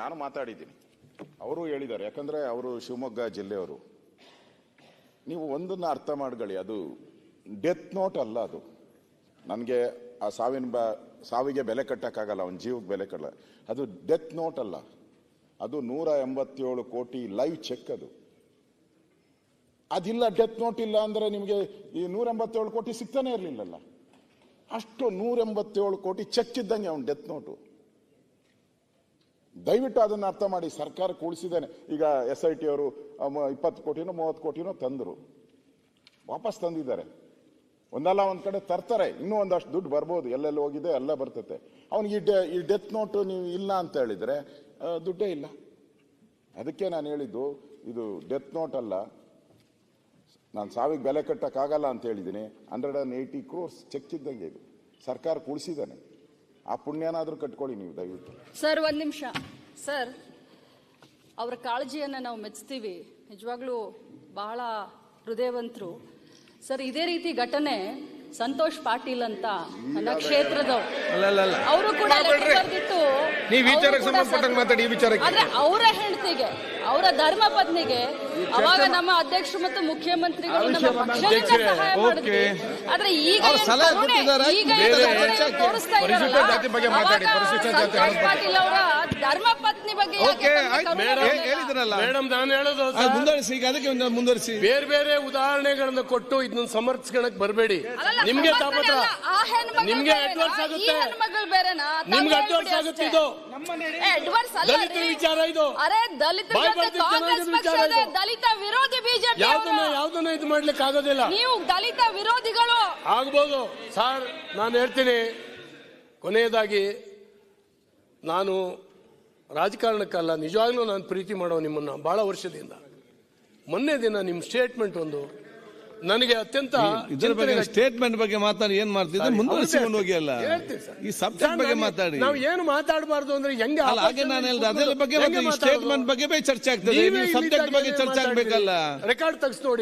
ನಾನು ಮಾತಾಡಿದ್ದೀನಿ. ಅವರು ಹೇಳಿದ್ದಾರೆ, ಯಾಕಂದ್ರೆ ಅವರು ಶಿವಮೊಗ್ಗ ಜಿಲ್ಲೆಯವರು. ನೀವು ಒಂದನ್ನು ಅರ್ಥ ಮಾಡ್ಕೊಳ್ಳಿ, ಅದು ಡೆತ್ ನೋಟ್ ಅಲ್ಲ ಅದು. ನನಗೆ ಆ ಸಾವಿನ ಬ, ಸಾವಿಗೆ ಬೆಲೆ ಕಟ್ಟೋಕ್ಕಾಗಲ್ಲ, ಅವನ ಜೀವಕ್ಕೆ ಬೆಲೆ ಕಟ್ಟಲ್ಲ ಅದು ಡೆತ್ ನೋಟ್ ಅಲ್ಲ. ಅದು ನೂರ ಎಂಬತ್ತೇಳು ಕೋಟಿ ಲೈವ್ ಚೆಕ್ ಅದು. ಅದಿಲ್ಲ ಡೆತ್ ನೋಟ್ ಇಲ್ಲ ಅಂದರೆ ನಿಮಗೆ ಈ ನೂರ ಎಂಬತ್ತೇಳು ಕೋಟಿ ಸಿಗ್ತಾನೆ ಇರಲಿಲ್ಲಲ್ಲ. ಅಷ್ಟು ನೂರ ಎಂಬತ್ತೇಳು ಕೋಟಿ ಚೆಕ್ ಇದ್ದಂಗೆ ಅವನ ಡೆತ್ ನೋಟು ದಯವಿಟ್ಟು ಅದನ್ನು ಅರ್ಥ ಮಾಡಿ. ಸರ್ಕಾರ ಕೂಡಿಸಿದ್ದೇನೆ. ಈಗ ಎಸ್ ಐ ಟಿ ಅವರು ಇಪ್ಪತ್ತು ಕೋಟಿನೋ, ಮೂವತ್ತು ಕೋಟಿನೋ ತಂದರು. ವಾಪಸ್ ತಂದಿದ್ದಾರೆ. ಒಂದಲ್ಲ, ಒಂದು ಕಡೆ ತರ್ತಾರೆ. ಇನ್ನೂ ಒಂದಷ್ಟು ದುಡ್ಡು ಬರ್ಬೋದು. ಎಲ್ಲೆಲ್ಲಿ ಹೋಗಿದೆ, ಎಲ್ಲ ಬರ್ತತೆ. ಅವ್ನಿಗೆ ಈ ಡೆ, ಈ ಡೆತ್ ನೋಟು ನೀವು ಇಲ್ಲ ಅಂತ ಹೇಳಿದರೆ ದುಡ್ಡೇ ಇಲ್ಲ. ಅದಕ್ಕೆ ನಾನು ಹೇಳಿದ್ದು, ಇದು ಡೆತ್ ನೋಟ್ ಅಲ್ಲ. ನಾನು ಸಾವಿಗೆ ಬೆಲೆ ಕಟ್ಟೋಕ್ಕಾಗಲ್ಲ ಅಂತ ಹೇಳಿದ್ದೀನಿ. Hundred and eighty crores check ಇದ್ದಂಗೆ ಇದು. ಸರ್ಕಾರ ಕೂಡಿಸಿದ್ದಾನೆ. ಆ ಪುಣ್ಯನಾದ್ರೂ ಕಟ್ಕೊಳ್ಳಿ ನೀವು ದಯವಿಟ್ಟು. ಸರ್, ಒಂದ್ ನಿಮಿಷ. ಸರ್, ಅವರ ಕಾಳಜಿಯನ್ನ ನಾವು ಮೆಚ್ತೀವಿ. ನಿಜವಾಗ್ಲೂ ಬಹಳ ಹೃದಯವಂತರು. ಸರ್, ಇದೇ ರೀತಿ ಘಟನೆ ಸಂತೋಷ್ ಪಾಟೀಲ್ ಅಂತ ನನ್ನ ಕ್ಷೇತ್ರದವ್ರು. ಅಲ್ಲ ಅಲ್ಲ ಅಲ್ಲ. ಅವರು ಕೂಡ letter ಬರ್ದಿತ್ತು ನೀವು ವಿಚಾರಕ್ಕೆ ಅವ್ರು ಕೂಡ ಸಂಬಂಧಪಟ್ಟಂಗೆ ಮಾತಾಡಿ, ಈ ವಿಚಾರಕ್ಕೆ. ಆದ್ರೆ ಅವರ ಹೆಂಡತಿಗೆ ಅವರ ಧರ್ಮ ಪತ್ನಿಗೆ ಅವಾಗ ನಮ್ಮ ಅಧ್ಯಕ್ಷರು ಮತ್ತು ಮುಖ್ಯಮಂತ್ರಿಗಳು ನಮ್ಮ ಪಕ್ಷದಿಂದ ಸಹಾಯ ಮಾಡಿದ್ವಿ. ಆದ್ರೆ ಈಗ ತೋರಿಸ್ತಾ ಸಂತೋಷ್ ಬಗ್ಗೆ. ಪಾಟೀಲ್ ಅವರ ಧರ್ಮ ಪತ್ನಿ ಬಗ್ಗೆ ಯಾಕೆ ಓಕೆ ಹೇಳಿದ್ರಲ್ಲ. ಮೇಡಮ್ ನಾನು ಹೇಳೋದು ಮುಂದುವರಿಸಿ ಈಗ ಅದಕ್ಕೆ ಒಂದು ಮುಂದುವರಿಸಿ. ಬೇರೆ ಬೇರೆ ಉದಾಹರಣೆಗಳನ್ನ ಕೊಟ್ಟು ಇದನ್ನ ಸಮರ್ಥಿಸ್ಕೊಳಕ್ ಬರಬೇಡಿ. ನಿಮ್ಗೆ ತಾಪತ್ರ ನಿಮ್ಗೆ ಈ ಆಗುತ್ತೆ. ನಿಮ್ಗೆ ಹೇಳ್ಬಿಡಿ ಆಗುತ್ತೆ ಇದು. ದಲಿತ ವಿಚಾರ ಇದು. ವಿಚಾರ ದಲಿತ ವಿರೋಧಿ ಬಿಜೆಪಿ ಯಾವ್ದನ್ನ ಯಾವ್ದನ್ನ ಇದು ಮಾಡ್ಲಿಕ್ಕೆ ಆಗೋದಿಲ್ಲ. ನೀವು ದಲಿತ ವಿರೋಧಿಗಳು. ಆಗ್ಬೋದು. ಸರ್ ನಾನು ಹೇಳ್ತೀನಿ. ಕೊನೆಯದಾಗಿ ನಾನು ರಾಜಕಾರಣಕ್ಕಲ್ಲ ನಿಜವಾಗ್ಲೂ ನಾನು ಪ್ರೀತಿ ಮಾಡೋ ನಿಮ್ಮನ್ನ ಬಹಳ ವರ್ಷದಿಂದ. ಮೊನ್ನೆ ದಿನ ನಿಮ್ಮ ಸ್ಟೇಟ್ಮೆಂಟ್ ಒಂದು ನನಗೆ ಅತ್ಯಂತ ಇದರ ಬಗ್ಗೆ ಸ್ಟೇಟ್ಮೆಂಟ್ ಬಗ್ಗೆ ಮಾತಾಡಿ ಏನ್ ಮಾಡ್ತಿದ್ರೆ ಮುಂದುವರಿಸಿಕೊಂಡು ಹೋಗಿ ಅಲ್ಲ. ಈ ಸಬ್ಜೆಕ್ಟ್ ಬಗ್ಗೆ ಮಾತಾಡಿ. ನಾವು ಏನು ಮಾತಾಡಬಾರ್ದು ಅಂದ್ರೆ ಹೆಂಗೆ ಅಲ್ಲ ಹಾಗೆ ನಾನು ಹೇಳಿದೆ ಅದರ ಬಗ್ಗೆ? ಸ್ಟೇಟ್ಮೆಂಟ್ ಬಗ್ಗೆ ಚರ್ಚೆ ಆಗ್ತದೆ. ಸಬ್ಜೆಕ್ಟ್ ಬಗ್ಗೆ ಚರ್ಚೆ ಆಗ್ಬೇಕಲ್ಲ? ರೆಕಾರ್ಡ್ ತೆಗೆಸ್ ನೋಡಿ.